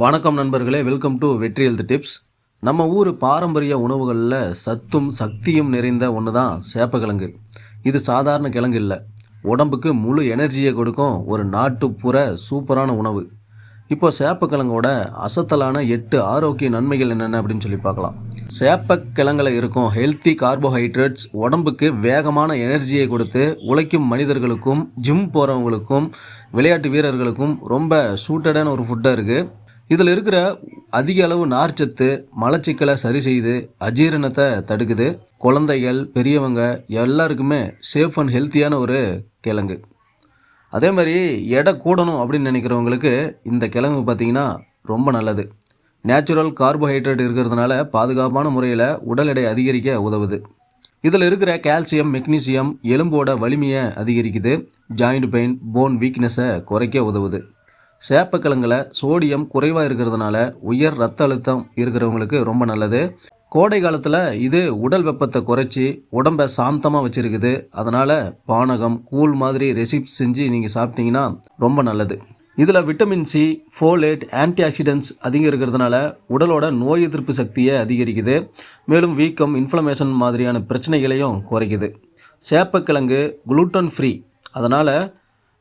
வணக்கம் நண்பர்களே welcome to Vetri health tips நம்ம ஊர் பாரம்பரிய உணவுகளில் சத்தும் சக்தியும் நிறைந்த ஒன்று தான் சேப்பக்கிழங்கு. இது சாதாரண கிழங்கு இல்லை. உடம்புக்கு முழு எனர்ஜியை கொடுக்கும் ஒரு நாட்டுப்புற சூப்பரான உணவு. இப்போ சேப்பக்கிழங்கோட அசத்தலான எட்டு ஆரோக்கிய நன்மைகள் என்னென்ன அப்படின்னு சொல்லி பார்க்கலாம். சேப்பக்கிழங்கில் இருக்கும் ஹெல்த்தி கார்போஹைட்ரேட்ஸ் உடம்புக்கு வேகமான எனர்ஜியை கொடுத்து உழைக்கும் மனிதர்களுக்கும் ஜிம் போகிறவங்களுக்கும் விளையாட்டு வீரர்களுக்கும் ரொம்ப சூட்டடான ஒரு ஃபுட்டாக இருக்குது இதில் இருக்கிற அதிக அளவு நார்ச்சத்து மலச்சிக்கலை சரி செய்து அஜீரணத்தை தடுக்குது. குழந்தைகள் பெரியவங்க எல்லாருக்குமே சேஃப் அண்ட் ஹெல்த்தியான ஒரு கிழங்கு. அதே மாதிரி எடை கூடணும் அப்படின்னு நினைக்கிறவங்களுக்கு இந்த கிழங்கு பார்த்திங்கன்னா ரொம்ப நல்லது. நேச்சுரல் கார்போஹைட்ரேட் இருக்கிறதுனால பாதுகாப்பான முறையில் உடல் எடை அதிகரிக்க உதவுது. இதில் இருக்கிற கால்சியம் மெக்னீசியம் எலும்போட வலிமையை அதிகரிக்குது. ஜாயிண்ட் பெயின் போன் வீக்னஸை குறைக்க உதவுது. சேப்பக்கிழங்குல சோடியம் குறைவாக இருக்கிறதுனால உயர் ரத்த அழுத்தம் இருக்கிறவங்களுக்கு ரொம்ப நல்லது. கோடை காலத்தில் இது உடல் வெப்பத்தை குறைச்சி உடம்பை சாந்தமாக வச்சுருக்குது. அதனால் பானகம் கூழ் மாதிரி ரெசிப்ட் செஞ்சு நீங்கள் சாப்பிட்டீங்கன்னா ரொம்ப நல்லது. இதில் vitamin C folate anti oxidants அதிகம் இருக்கிறதுனால உடலோட நோய் எதிர்ப்பு சக்தியை அதிகரிக்குது. மேலும் வீக்கம் இன்ஃப்ளமேஷன் மாதிரியான பிரச்சனைகளையும் குறைக்குது. சேப்பக்கிழங்கு குளூட்டன் ஃப்ரீ அதனால்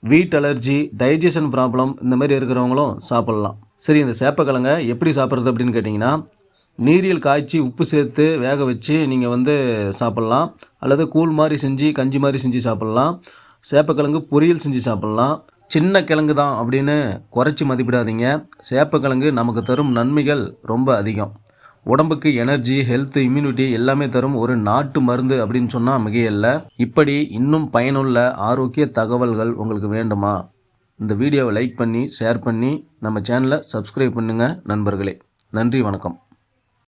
வீட் அலர்ஜி டைஜஷன் ப்ராப்ளம் இந்த மாதிரி இருக்கிறவங்களும் சாப்பிட்லாம். சரி இந்த சேப்பக்கிழங்க எப்படி சாப்பிட்றது அப்படின்னு கேட்டிங்கன்னா நீரியல் காய்ச்சி உப்பு சேர்த்து வேக வச்சு நீங்கள் வந்து சாப்பிட்லாம். அல்லது கூழ் மாதிரி செஞ்சு கஞ்சி மாதிரி செஞ்சு சாப்பிட்லாம். சேப்பக்கிழங்கு பொரியல் செஞ்சு சாப்பிட்லாம். சின்ன கிழங்கு தான் அப்படின்னு குறைச்சி மதிப்பிடாதீங்க. சேப்பக்கிழங்கு நமக்கு தரும் நன்மைகள் ரொம்ப அதிகம். உடம்புக்கு எனர்ஜி ஹெல்த் இம்யூனிட்டி எல்லாமே தரும் ஒரு நாட்டு மருந்து அப்படின்னு சொன்னால் மிகையல்ல. இப்படி இன்னும் பயனுள்ள ஆரோக்கிய தகவல்கள் உங்களுக்கு வேண்டுமா? இந்த வீடியோவை லைக் பண்ணி ஷேர் பண்ணி நம்ம சேனலை சப்ஸ்கிரைப் பண்ணுங்கள் நண்பர்களே. நன்றி வணக்கம்.